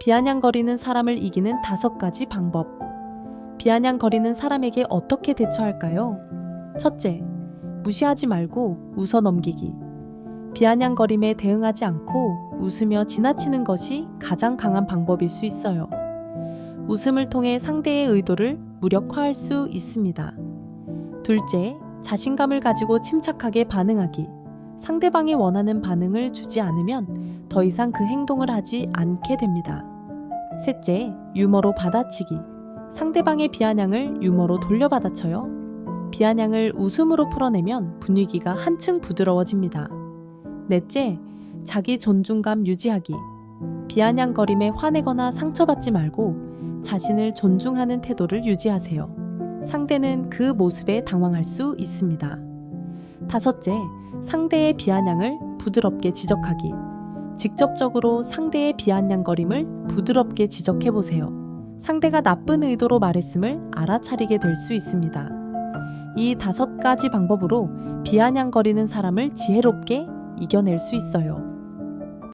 비아냥거리는 사람을 이기는 다섯 가지 방법. 비아냥거리는 사람에게 어떻게 대처할까요? 첫째, 무시하지 말고 웃어 넘기기. 비아냥거림에 대응하지 않고 웃으며 지나치는 것이 가장 강한 방법일 수 있어요. 웃음을 통해 상대의 의도를 무력화할 수 있습니다. 둘째, 자신감을 가지고 침착하게 반응하기. 상대방이 원하는 반응을 주지 않으면 더 이상 그 행동을 하지 않게 됩니다. 셋째, 유머로 받아치기. 상대방의 비아냥을 유머로 돌려받아쳐요. 비아냥을 웃음으로 풀어내면 분위기가 한층 부드러워집니다. 넷째, 자기 존중감 유지하기. 비아냥거림에 화내거나 상처받지 말고 자신을 존중하는 태도를 유지하세요. 상대는 그 모습에 당황할 수 있습니다. 다섯째, 상대의 비아냥을 부드럽게 지적하기. 직접적으로 상대의 비아냥거림을 부드럽게 지적해 보세요. 상대가 나쁜 의도로 말했음을 알아차리게 될 수 있습니다. 이 다섯 가지 방법으로 비아냥거리는 사람을 지혜롭게 이겨낼 수 있어요.